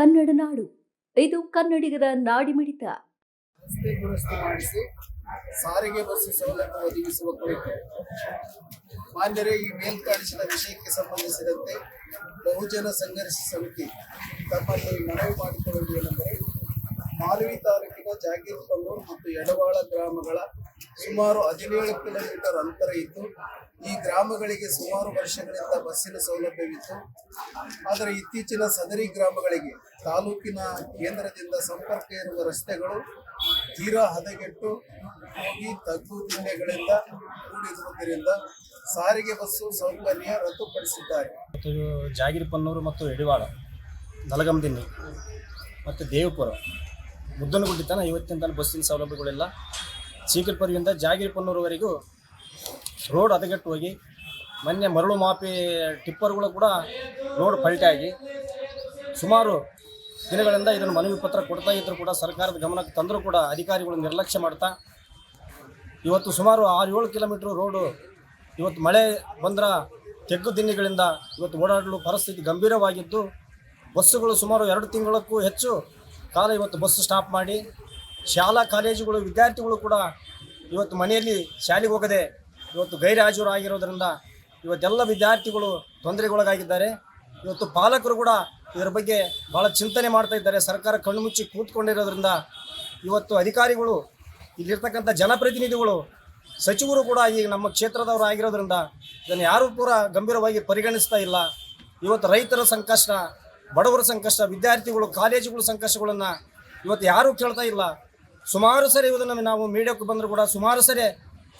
ಕನ್ನಡ ನಾಡು. ಇದು ಕನ್ನಡಿಗರ ನಾಡಿಮಿಡಿತ. ರಸ್ತೆ ದುರಸ್ತಿ ಮಾಡಿಸಿ, ಸಾರಿಗೆ ಬಸ್ ಸೌಲಭ್ಯ ಒದಗಿಸುವ ಕುರಿತು ಮಾನ್ಯರೇ, ಈ ಮೇಲ್ಕಾಣಿಸಿದ ವಿಷಯಕ್ಕೆ ಸಂಬಂಧಿಸಿದಂತೆ ಬಹುಜನ ಸಂಘರ್ಷ ಸಮಿತಿ ತಮ್ಮಲ್ಲಿ ಮನವಿ ಮಾಡಿಕೊಳ್ಳುವುದು ಏನೆಂದರೆ ಮಾಲವಿ ತಾಲೂಕಿನ ಜಾಗೀರ್ಪಲ್ಲೂರು ಮತ್ತು ಯಡವಾಳ ಗ್ರಾಮಗಳ ಸುಮಾರು ಹದಿನೇಳು ಕಿಲೋಮೀಟರ್ ಅಂತರ ಇತ್ತು ಈ ಗ್ರಾಮಗಳಿಗೆ ಸುಮಾರು ವರ್ಷಗಳಿಂದ ಬಸ್ಸಿನ ಸೌಲಭ್ಯವಿತ್ತು. ಆದರೆ ಇತ್ತೀಚಿನ ಸದರಿ ಗ್ರಾಮಗಳಿಗೆ ತಾಲೂಕಿನ ಕೇಂದ್ರದಿಂದ ಸಂಪರ್ಕ ಇರುವ ರಸ್ತೆಗಳು ತೀರಾ ಹದಗೆಟ್ಟು ಹೋಗಿ ತಗ್ಗು ತಿಂಡೆಗಳಿಂದ ಕೂಡಿರುವುದರಿಂದ ಸಾರಿಗೆ ಬಸ್ಸು ಸೌಕರ್ಯ ರದ್ದುಪಡಿಸಿದ್ದಾರೆ. ಜಾಗಿರಿಪನ್ನೂರು ಮತ್ತು ಯಡಿವಾಳ ನಲಗಮದಿನ್ನಿ ಮತ್ತು ದೇವಪುರ. ಮುದ್ದನಗುಡ್ಡಿ ತನಕ ಇವತ್ತಿನ ಬಸ್ಸಿನ ಸೌಲಭ್ಯಗಳಿಲ್ಲ ಚೀಕಲ್ಪುರದಿಂದ ಜಾಗಿರಿಪನ್ನೂರುವರೆಗೂ ರೋಡ್ ಹದಗೆಟ್ಟು ಹೋಗಿ ಮೊನ್ನೆ ಮರಳು ಮಾಪಿ ಟಿಪ್ಪರ್ಗಳು ಕೂಡ ರೋಡ್ ಪಲ್ಟಾಗಿ ಸುಮಾರು ದಿನಗಳಿಂದ ಇದನ್ನು ಮನವಿ ಪತ್ರ ಕೊಡ್ತಾ ಇದ್ದರೂ ಕೂಡ ಸರ್ಕಾರದ ಗಮನಕ್ಕೆ ತಂದರೂ ಕೂಡ ಅಧಿಕಾರಿಗಳು ನಿರ್ಲಕ್ಷ್ಯ ಮಾಡ್ತಾ ಇವತ್ತು ಸುಮಾರು ಆರು ಏಳು ಕಿಲೋಮೀಟ್ರ್ ರೋಡು ಇವತ್ತು ಮಳೆ ಬಂದ್ರ ತೆಗ್ಗು ದಿನ್ನಿಗಳಿಂದ ಇವತ್ತು ಓಡಾಡಲು ಪರಿಸ್ಥಿತಿ ಗಂಭೀರವಾಗಿದ್ದು ಬಸ್ಸುಗಳು ಸುಮಾರು ಎರಡು ತಿಂಗಳಕ್ಕೂ ಹೆಚ್ಚು ಕಾಲ ಇವತ್ತು ಬಸ್ ಸ್ಟಾಪ್ ಮಾಡಿ ಶಾಲಾ ಕಾಲೇಜುಗಳು, ವಿದ್ಯಾರ್ಥಿಗಳು ಕೂಡ ಇವತ್ತು ಮನೆಯಲ್ಲಿ ಶಾಲೆಗೆ ಹೋಗದೆ ಇವತ್ತು ಗೈರ್ಹಾಜರು ಆಗಿರೋದ್ರಿಂದ ಇವತ್ತೆಲ್ಲ ವಿದ್ಯಾರ್ಥಿಗಳು ತೊಂದರೆಗೊಳಗಾಗಿದ್ದಾರೆ. ಇವತ್ತು ಪಾಲಕರು ಕೂಡ ಇದರ ಬಗ್ಗೆ ಭಾಳ ಚಿಂತನೆ ಮಾಡ್ತಾ ಇದ್ದಾರೆ. ಸರ್ಕಾರ ಕಣ್ಣು ಮುಚ್ಚಿ ಕೂತ್ಕೊಂಡಿರೋದ್ರಿಂದ ಇವತ್ತು ಅಧಿಕಾರಿಗಳು, ಇಲ್ಲಿರ್ತಕ್ಕಂಥ ಜನಪ್ರತಿನಿಧಿಗಳು, ಸಚಿವರು ಕೂಡ ಈಗ ನಮ್ಮ ಕ್ಷೇತ್ರದವರು ಆಗಿರೋದ್ರಿಂದ ಇದನ್ನು ಯಾರೂ ಕೂಡ ಗಂಭೀರವಾಗಿ ಪರಿಗಣಿಸ್ತಾ ಇಲ್ಲ. ಇವತ್ತು ರೈತರ ಸಂಕಷ್ಟ, ಬಡವರ ಸಂಕಷ್ಟ, ವಿದ್ಯಾರ್ಥಿಗಳು, ಕಾಲೇಜುಗಳ ಸಂಕಷ್ಟಗಳನ್ನು ಇವತ್ತು ಯಾರೂ ಕೇಳ್ತಾ ಇಲ್ಲ. ಸುಮಾರು ಸರಿ ಇವುದನ್ನು ನಾವು ಮೀಡಿಯಾಕ್ಕೆ ಬಂದರೂ ಕೂಡ ಸುಮಾರು ಸರಿ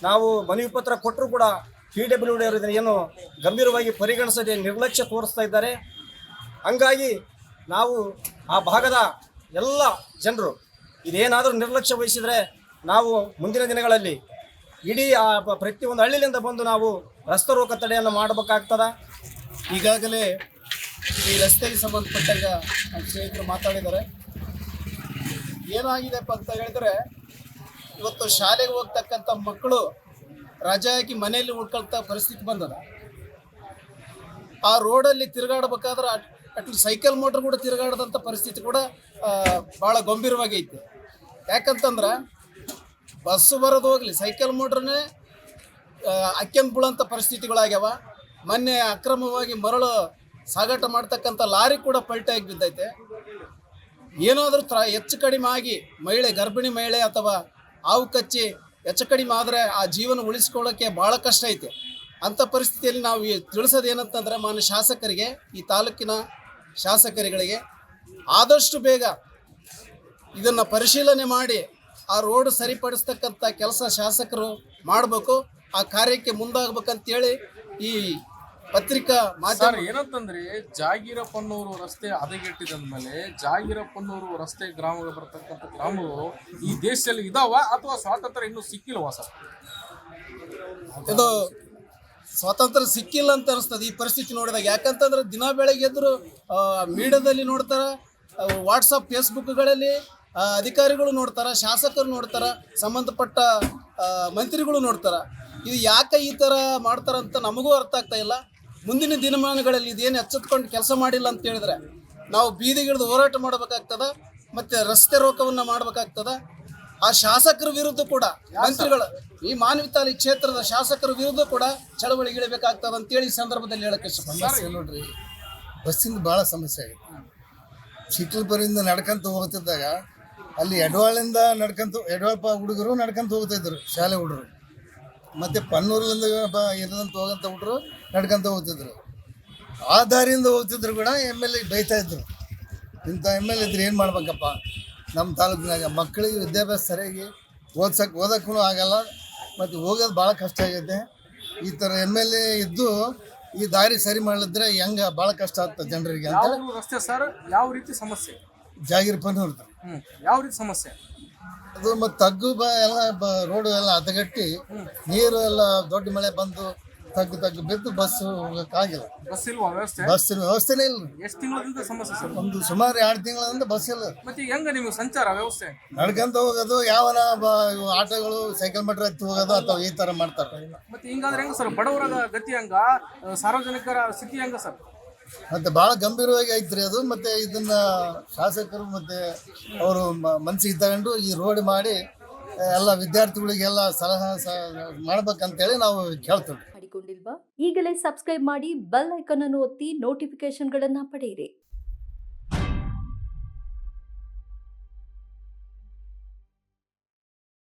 ನಾವು ಮನವಿ ಪತ್ರ ಕೊಟ್ಟರು ಕೂಡ ಪಿ ಡಬ್ಲ್ಯೂ ಡಿ ಅವರು ಇದನ್ನು ಏನು ಗಂಭೀರವಾಗಿ ಪರಿಗಣಿಸದೆ ನಿರ್ಲಕ್ಷ್ಯ ತೋರಿಸ್ತಾ ಇದ್ದಾರೆ. ಹಂಗಾಗಿ ನಾವು ಆ ಭಾಗದ ಎಲ್ಲ ಜನರು ಇದೇನಾದರೂ ನಿರ್ಲಕ್ಷ್ಯ ವಹಿಸಿದರೆ ನಾವು ಮುಂದಿನ ದಿನಗಳಲ್ಲಿ ಇಡೀ ಆ ಪ್ರತಿಯೊಂದು ಹಳ್ಳಿಯಿಂದ ಬಂದು ನಾವು ರಸ್ತೆ ರೋಗ ತಡೆಯನ್ನು ಮಾಡಬೇಕಾಗ್ತದ. ಈಗಾಗಲೇ ಈ ರಸ್ತೆಗೆ ಸಂಬಂಧಪಟ್ಟಾಗ ನಮ್ಮ ಸ್ನೇಹಿತರು ಮಾತಾಡಿದ್ದಾರೆ. ಏನಾಗಿದೆಪ್ಪ ಅಂತ ಹೇಳಿದ್ರೆ, ಇವತ್ತು ಶಾಲೆಗೆ ಹೋಗ್ತಕ್ಕಂಥ ಮಕ್ಕಳು ರಜೆ ಮನೆಯಲ್ಲಿ ಉಳ್ಕೊಳ್ತಾ ಪರಿಸ್ಥಿತಿ ಬಂದದ. ಆ ರೋಡಲ್ಲಿ ತಿರುಗಾಡಬೇಕಾದ್ರೆ ಅಟ್ ಸೈಕಲ್ ಮೋಟ್ರ್ ಕೂಡ ತಿರುಗಾಡದಂತ ಪರಿಸ್ಥಿತಿ ಕೂಡ ಭಾಳ ಗಂಭೀರವಾಗೈತೆ ಯಾಕಂತಂದ್ರೆ ಬಸ್ಸು ಬರೋದು ಹೋಗ್ಲಿ, ಸೈಕಲ್ ಮೋಟ್ರನ್ನೇ ಅಕ್ಕೆಂದು ಬೀಳೋಂಥ ಪರಿಸ್ಥಿತಿಗಳಾಗ್ಯಾವ. ಮೊನ್ನೆ ಅಕ್ರಮವಾಗಿ ಮರಳು ಸಾಗಾಟ ಮಾಡ್ತಕ್ಕಂಥ ಲಾರಿ ಕೂಡ ಪಲ್ಟಾಗಿ ಬಿದ್ದೈತೆ. ಏನಾದರೂ ತ್ರ ಹೆಚ್ಚು ಕಡಿಮೆ ಆಗಿ ಮಹಿಳೆ, ಗರ್ಭಿಣಿ ಮಹಿಳೆ ಅಥವಾ ಹಾವು ಕಚ್ಚಿ ಹೆಚ್ಚು ಕಡಿಮೆ ಆದರೆ ಆ ಜೀವನ ಉಳಿಸ್ಕೊಳ್ಳೋಕ್ಕೆ ಭಾಳ ಕಷ್ಟ ಐತೆ. ಅಂಥ ಪರಿಸ್ಥಿತಿಯಲ್ಲಿ ನಾವು ಈ ತಿಳಿಸೋದು ಏನಂತಂದರೆ ಮಾನ್ಯ ಶಾಸಕರಿಗೆ, ಈ ತಾಲೂಕಿನ ಶಾಸಕರುಗಳಿಗೆ ಆದಷ್ಟು ಬೇಗ ಇದನ್ನು ಪರಿಶೀಲನೆ ಮಾಡಿ ಆ ರೋಡ್ ಸರಿಪಡಿಸ್ತಕ್ಕಂಥ ಕೆಲಸ ಶಾಸಕರು ಮಾಡಬೇಕು, ಆ ಕಾರ್ಯಕ್ಕೆ ಮುಂದಾಗಬೇಕಂತೇಳಿ ಈ ಪತ್ರಿಕಾ ಮಾಧ್ಯಮ ಸರ್ ಏನಂತಂದ್ರೆ ಪನ್ನೂರು ರಸ್ತೆ ಹದಗೆಟ್ಟಿದಂದ್ಮೇಲೆ ಪನ್ನೂರು ರಸ್ತೆ ಗ್ರಾಮಗಳು ಬರ್ತಕ್ಕಂಥ ಗ್ರಾಮಗಳು ಈ ದೇಶದಲ್ಲಿ ಇದಾವ ಅಥವಾ ಸ್ವಾತಂತ್ರ್ಯ ಇನ್ನೂ ಸಿಕ್ಕಿಲ್ವಾ ಸರ್? ಇದು ಸ್ವಾತಂತ್ರ್ಯ ಸಿಕ್ಕಿಲ್ಲ ಅಂತ ಅನಿಸ್ತದೆ. ಈ ಪರಿಸ್ಥಿತಿ ನೋಡಿದಾಗ ಯಾಕಂತಂದ್ರೆ ದಿನ ಬೆಳಗ್ಗೆ ಎದ್ರು ಮೀಡಿಯಾದಲ್ಲಿ ನೋಡ್ತಾರೆ ವಾಟ್ಸಪ್ ಫೇಸ್ಬುಕ್ಗಳಲ್ಲಿ ಅಧಿಕಾರಿಗಳು ನೋಡ್ತಾರೆ ಶಾಸಕರು ನೋಡ್ತಾರೆ ಸಂಬಂಧಪಟ್ಟ ಮಂತ್ರಿಗಳು ನೋಡ್ತಾರೆ. ಇದು ಯಾಕೆ ಈ ಥರ ಮಾಡ್ತಾರಂತ ನಮಗೂ ಅರ್ಥ ಆಗ್ತಾ ಇಲ್ಲ. ಮುಂದಿನ ದಿನಮಾನಗಳಲ್ಲಿ ಇದೇನು ಎಚ್ಚೆತ್ಕೊಂಡು ಕೆಲಸ ಮಾಡಿಲ್ಲ ಅಂತ ಹೇಳಿದ್ರೆ ನಾವು ಬೀದಿಗಿಳಿದು ಹೋರಾಟ ಮಾಡಬೇಕಾಗ್ತದ, ಮತ್ತು ರಸ್ತೆ ರೋಗವನ್ನು ಮಾಡಬೇಕಾಗ್ತದ. ಆ ಶಾಸಕರ ವಿರುದ್ಧ ಕೂಡ ಮಂತ್ರಿಗಳು, ಈ ಮಾನವಿತಾಲಿ ಕ್ಷೇತ್ರದ ಶಾಸಕರ ವಿರುದ್ಧ ಕೂಡ ಚಳವಳಿ ಇಳಬೇಕಾಗ್ತದೆ ಅಂತೇಳಿ ಈ ಸಂದರ್ಭದಲ್ಲಿ ಹೇಳಕ್ಕೆ ನೋಡ್ರಿ, ಬಸ್ಸಿಂದ ಭಾಳ ಸಮಸ್ಯೆ ಆಗೈತೆ ಚಿಕ್ಕಲ್ಪುರಿಂದ ನಡ್ಕೊಂತ ಹೋಗ್ತಿದ್ದಾಗ ಅಲ್ಲಿ ಎಡವಾಳಿಂದ ನಡ್ಕಂತ ಎಡವಾಳಪ್ಪ ಹುಡುಗರು ನಡ್ಕೊಂತ ಹೋಗ್ತಿದ್ರು ಶಾಲೆ ಹುಡುಗರು. ಮತ್ತು ಪನ್ನೂರಿಂದ ಬ ಇರದಂತ ಹೋಗಂತ ಬಿಟ್ರು ನಡ್ಕೊಂತ ಹೋಗ್ತಿದ್ರು. ಆ ದಾರಿಯಿಂದ ಹೋಗ್ತಿದ್ರು ಕೂಡ ಎಂ ಎಲ್ ಎ ಬೈತಾ ಇದ್ರು. ಇಂಥ ಎಂ ಎಲ್ ಇದ್ರೆ ಏನು ಮಾಡ್ಬೇಕಪ್ಪ? ನಮ್ಮ ತಾಲೂಕಿನಾಗ ಮಕ್ಕಳಿಗೆ ವಿದ್ಯಾಭ್ಯಾಸ ಸರಿಯಾಗಿ ಓದ್ಸಕ್ಕೆ ಓದೋಕ್ಕೂ ಆಗಲ್ಲ. ಮತ್ತು ಹೋಗೋದು ಭಾಳ ಕಷ್ಟ ಆಗೈತೆ. ಈ ಥರ ಎಂ ಎಲ್ ಎ ಇದ್ದು ಈ ದಾರಿ ಸರಿ ಮಾಡಿದ್ರೆ ಹೆಂಗೆ ಭಾಳ ಕಷ್ಟ ಆಗ್ತದೆ ಜನರಿಗೆ ಅಂತ ರಸ್ತೆ ಸರ್? ಯಾವ ರೀತಿ ಸಮಸ್ಯೆ? ಜಾಗಿರ್ ಪನ್ನೂರ್ ಹ್ಮ್. ಯಾವ ರೀತಿ ಸಮಸ್ಯೆ? ಅದು ಮತ್ತು ತಗ್ಗು ಬ ಎಲ್ಲ ಬ ರೋಡು ಎಲ್ಲ ಹದಗಟ್ಟಿ ನೀರು ಎಲ್ಲ ದೊಡ್ಡ ಮಳೆ ಬಂದು ತಗ್ಗು ತಗ್ಗು ಬಿದ್ದು ಬಸ್ಸು ಹೋಗೋಕ್ಕಾಗಿಲ್ಲ ಬಸ್ ಇಲ್ಲ ವ್ಯವಸ್ಥೆ? ಬಸ್ಸಿನ ವ್ಯವಸ್ಥೆನೇ ಇಲ್ಲ. ಎಷ್ಟು ತಿಂಗಳಿಂದ ಸಮಸ್ಯೆ ಸರ್? ಒಂದು ಸುಮಾರು ಎರಡು ತಿಂಗಳಿಂದ ಬಸ್ ಇಲ್ಲ. ಮತ್ತೆ ಈಗ ಹೆಂಗ ನಿಮ್ಗೆ ಸಂಚಾರ ವ್ಯವಸ್ಥೆ? ನಡ್ಕೊಂತ ಹೋಗೋದು ಯಾವನ ಬ ಇವು ಆಟೋಗಳು ಸೈಕಲ್ ಮಟ್ರ ಎತ್ತಿ ಹೋಗೋದು ಅಥವಾ ಈ ಥರ ಮಾಡ್ತಾರೆ. ಮತ್ತೆ ಹಿಂಗಾದ್ರೆ ಹೆಂಗ ಸರ್? ಬಡವರ ಗತಿ ಹಂಗ? ಆ, ಸಾರ್ವಜನಿಕರ ಸ್ಥಿತಿ ಹೆಂಗ ಸರ್? ಮತ್ತು ಬಹಳ ಗಂಭೀರವಾಗಿ ಐತ್ರಿ ಅದು. ಮತ್ತೆ ಇದನ್ನ ಶಾಸಕರು ಮತ್ತೆ ಅವರು ಮನಸ್ಸಿಗೆ ತಗೊಂಡು ಈ ರೋಡ್ ಮಾಡಿ ಎಲ್ಲ ವಿದ್ಯಾರ್ಥಿಗಳಿಗೆಲ್ಲ ಸಲಹಾ ಮಾಡ್ಬೇಕಂತೇಳಿ ನಾವು ಕೇಳ್ತೇವೆ. ಈಗಲೇ ಸಬ್ಸ್ಕ್ರೈಬ್ ಮಾಡಿ ಬೆಲ್ ಐಕಾನ್ ಅನ್ನು ಒತ್ತಿ ನೋಟಿಫಿಕೇಶನ್ಗಳನ್ನ ಪಡೆಯಿರಿ.